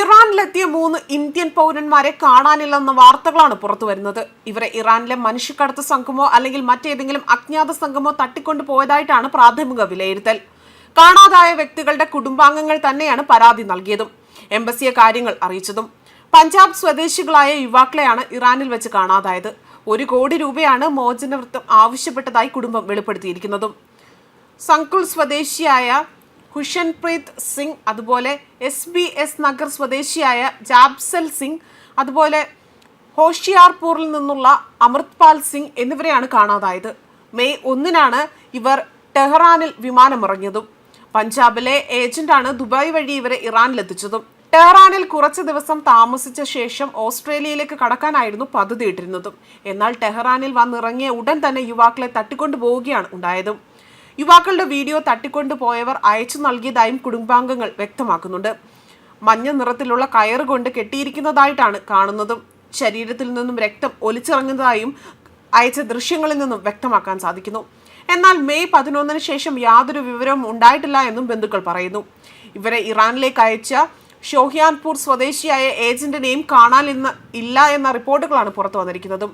ഇറാനിലെത്തിയ മൂന്ന് ഇന്ത്യൻ പൗരന്മാരെ കാണാനില്ലെന്ന വാർത്തകളാണ് പുറത്തു വരുന്നത്. ഇവരെ ഇറാനിലെ മനുഷ്യക്കടത്ത് സംഘമോ അല്ലെങ്കിൽ മറ്റേതെങ്കിലും അജ്ഞാത സംഘമോ തട്ടിക്കൊണ്ടു പോയതായിട്ടാണ് പ്രാഥമിക വിലയിരുത്തൽ. കാണാതായ വ്യക്തികളുടെ കുടുംബാംഗങ്ങൾ തന്നെയാണ് പരാതി നൽകിയതും. എംബസിയെ കാര്യങ്ങൾ അറിയിച്ചതും. പഞ്ചാബ് സ്വദേശികളായ യുവാക്കളെയാണ് ഇറാനിൽ വെച്ച് കാണാതായത്. ഒരു കോടി രൂപയാണ് മോചനവൃത്തം ആവശ്യപ്പെട്ടതായി കുടുംബം വെളിപ്പെടുത്തിയിരിക്കുന്നതും. സംകുൾ സ്വദേശിയായ ഹുഷൻപ്രീത് സിംഗ് അതുപോലെ എസ് ബി എസ് നഗർ സ്വദേശിയായ ജാബ്സൽ സിംഗ് അതുപോലെ ഹോഷിയാർപൂറിൽ നിന്നുള്ള അമൃത്പാൽ സിംഗ് എന്നിവരെയാണ് കാണാതായത്. മെയ് ഒന്നിനാണ് ഇവർ ടെഹ്റാനിൽ വിമാനമിറങ്ങിയതും. പഞ്ചാബിലെ ഏജന്റാണ് ദുബായ് വഴി ഇവരെ ഇറാനിലെത്തിച്ചതും. ടെഹ്റാനിൽ കുറച്ച് ദിവസം താമസിച്ച ശേഷം ഓസ്ട്രേലിയയിലേക്ക് കടക്കാനായിരുന്നു പദ്ധതി ഇട്ടിരുന്നതും എന്നാൽ ടെഹ്റാനിൽ വന്നിറങ്ങിയ ഉടൻ തന്നെ യുവാക്കളെ തട്ടിക്കൊണ്ടു പോവുകയാണ് ഉണ്ടായതും. യുവാക്കളുടെ വീഡിയോ തട്ടിക്കൊണ്ടു പോയവർ അയച്ചു നൽകിയതായും കുടുംബാംഗങ്ങൾ വ്യക്തമാക്കുന്നുണ്ട്. മഞ്ഞ നിറത്തിലുള്ള കയറ് കൊണ്ട് കെട്ടിയിരിക്കുന്നതായിട്ടാണ് കാണുന്നതും ശരീരത്തിൽ നിന്നും രക്തം ഒലിച്ചിറങ്ങുന്നതായും അയച്ച ദൃശ്യങ്ങളിൽ നിന്നും വ്യക്തമാക്കാൻ സാധിക്കുന്നു. എന്നാൽ മെയ് പതിനൊന്നിന് ശേഷം യാതൊരു വിവരവും ഉണ്ടായിട്ടില്ല എന്നും ബന്ധുക്കൾ പറയുന്നു. ഇവരെ ഇറാനിലേക്ക് അയച്ച ഷോഹിയാൻപൂർ സ്വദേശിയായ ഏജന്റിനെയും കാണാനില്ല എന്ന റിപ്പോർട്ടുകളാണ് പുറത്തു വന്നിരിക്കുന്നതും.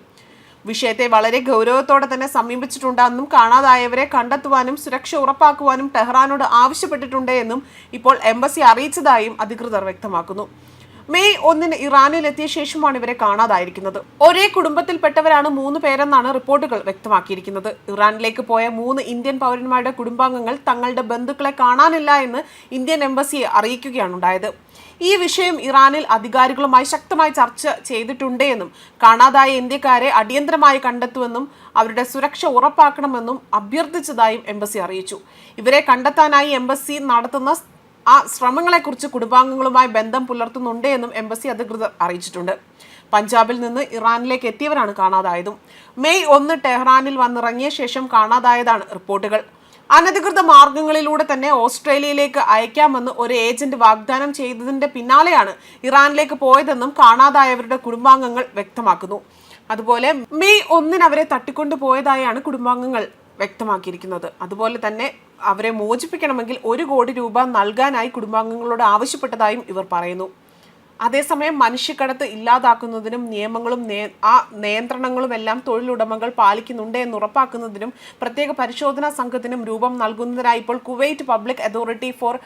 വിഷയത്തെ വളരെ ഗൗരവത്തോടെ തന്നെ സമീപിച്ചിട്ടുണ്ടെന്നും കാണാതായവരെ കണ്ടെത്തുവാനും സുരക്ഷ ഉറപ്പാക്കുവാനും ടെഹ്റാനോട് ആവശ്യപ്പെട്ടിട്ടുണ്ട് എന്നും ഇപ്പോൾ എംബസി അറിയിച്ചതായും അധികൃതർ വ്യക്തമാക്കുന്നു. മെയ് ഒന്നിന് ഇറാനിൽ എത്തിയ ശേഷമാണ് ഇവരെ കാണാതായിരിക്കുന്നത്. ഒരേ കുടുംബത്തിൽപ്പെട്ടവരാണ് മൂന്ന് പേരെന്നാണ് റിപ്പോർട്ടുകൾ വ്യക്തമാക്കിയിരിക്കുന്നത്. ഇറാനിലേക്ക് പോയ മൂന്ന് ഇന്ത്യൻ പൗരന്മാരുടെ കുടുംബാംഗങ്ങൾ തങ്ങളുടെ ബന്ധുക്കളെ കാണാനില്ല എന്ന് ഇന്ത്യൻ എംബസിയെ അറിയിക്കുകയാണ് ഉണ്ടായത് ഈ വിഷയം ഇറാനിൽ അധികാരികളുമായി ശക്തമായി ചർച്ച ചെയ്തിട്ടുണ്ടെന്നും കാണാതായ ഇന്ത്യക്കാരെ അടിയന്തരമായി കണ്ടെത്തുമെന്നും അവരുടെ സുരക്ഷ ഉറപ്പാക്കണമെന്നും അഭ്യർത്ഥിച്ചതായും എംബസി അറിയിച്ചു. ഇവരെ കണ്ടെത്താനായി എംബസി നടത്തുന്ന ആ ശ്രമങ്ങളെക്കുറിച്ച് കുടുംബാംഗങ്ങളുമായി ബന്ധം പുലർത്തുന്നുണ്ട് എന്നും എംബസി അധികൃതർ അറിയിച്ചിട്ടുണ്ട്. പഞ്ചാബിൽ നിന്ന് ഇറാനിലേക്ക് എത്തിയവരാണ് കാണാതായതും. മെയ് ഒന്ന് ടെഹ്റാനിൽ വന്നിറങ്ങിയ ശേഷം കാണാതായതാണ് റിപ്പോർട്ടുകൾ. അനധികൃത മാർഗങ്ങളിലൂടെ തന്നെ ഓസ്ട്രേലിയയിലേക്ക് അയക്കാമെന്ന് ഒരു ഏജന്റ് വാഗ്ദാനം ചെയ്തതിന്റെ പിന്നാലെയാണ് ഇറാനിലേക്ക് പോയതെന്നും കാണാതായവരുടെ കുടുംബാംഗങ്ങൾ വ്യക്തമാക്കുന്നു. അതുപോലെ മെയ് ഒന്നിന് അവരെ തട്ടിക്കൊണ്ടുപോയതായാണ് കുടുംബാംഗങ്ങൾ വ്യക്തമാക്കിയിരിക്കുന്നത്. അതുപോലെ തന്നെ അവരെ മോചിപ്പിക്കണമെങ്കിൽ ഒരു കോടി രൂപ നൽകാനായി കുടുംബാംഗങ്ങളോട് ആവശ്യപ്പെട്ടതായും ഇവർ പറയുന്നു. അതേസമയം മനുഷ്യക്കടത്ത് ഇല്ലാതാക്കുന്നതിനും നിയമങ്ങളും ആ നിയന്ത്രണങ്ങളും എല്ലാം തൊഴിലുടമകൾ പാലിക്കുന്നുണ്ട് എന്ന് ഉറപ്പാക്കുന്നതിനും പ്രത്യേക പരിശോധനാ സംഘത്തിനും രൂപം നൽകുന്നതിനായി ഇപ്പോൾ Kuwait public authority for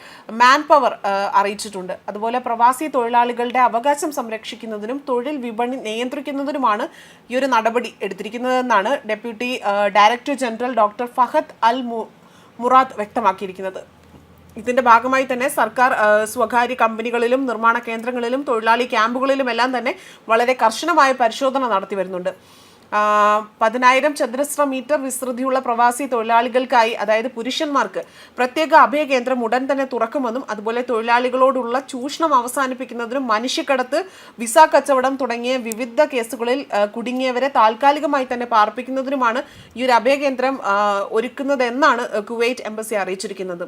manpower അറിയിച്ചിട്ടുണ്ട്. അതുപോലെ പ്രവാസി തൊഴിലാളികളുടെ അവകാശം സംരക്ഷിക്കുന്നതിനും തൊഴിൽ വിപണി നിയന്ത്രിക്കുന്നതിനുമാണ് ഈ ഒരു നടപടി എടുത്തിരിക്കുന്നതെന്നാണ് deputy director general doctor Fahad Al Murad വ്യക്തമാക്കിയിരിക്കുന്നത്. ഇതിന്റെ ഭാഗമായി തന്നെ സർക്കാർ സ്വകാര്യ കമ്പനികളിലും നിർമ്മാണ കേന്ദ്രങ്ങളിലും തൊഴിലാളി ക്യാമ്പുകളിലും എല്ലാം തന്നെ വളരെ കർശനമായ പരിശോധന നടത്തി വരുന്നുണ്ട്. പതിനായിരം ചതുരശ്ര മീറ്റർ വിസ്തൃതിയുള്ള പ്രവാസി തൊഴിലാളികൾക്കായി അതായത് പുരുഷന്മാർക്ക് പ്രത്യേക അഭയ കേന്ദ്രം ഉടൻ തന്നെ തുറക്കുമെന്നും അതുപോലെ തൊഴിലാളികളോടുള്ള ചൂഷണം അവസാനിപ്പിക്കുന്നതിനും മനുഷ്യക്കടത്ത് വിസ കച്ചവടം തുടങ്ങിയ വിവിധ കേസുകളിൽ കുടുങ്ങിയവരെ താൽക്കാലികമായി തന്നെ പാർപ്പിക്കുന്നതിനുമാണ് ഈ ഒരു അഭയ കേന്ദ്രം ഒരുക്കുന്നതെന്നാണ് കുവൈറ്റ് എംബസി അറിയിച്ചിരിക്കുന്നത്.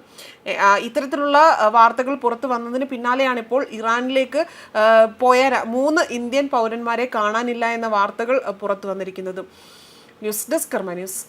ഇത്തരത്തിലുള്ള വാർത്തകൾ പുറത്തു വന്നതിന് പിന്നാലെയാണ് ഇപ്പോൾ ഇറാനിലേക്ക് പോയ മൂന്ന് ഇന്ത്യൻ പൗരന്മാരെ കാണാനില്ല എന്ന വാർത്തകൾ പുറത്തു വന്നിരിക്കുന്നത്. News desk Karma news.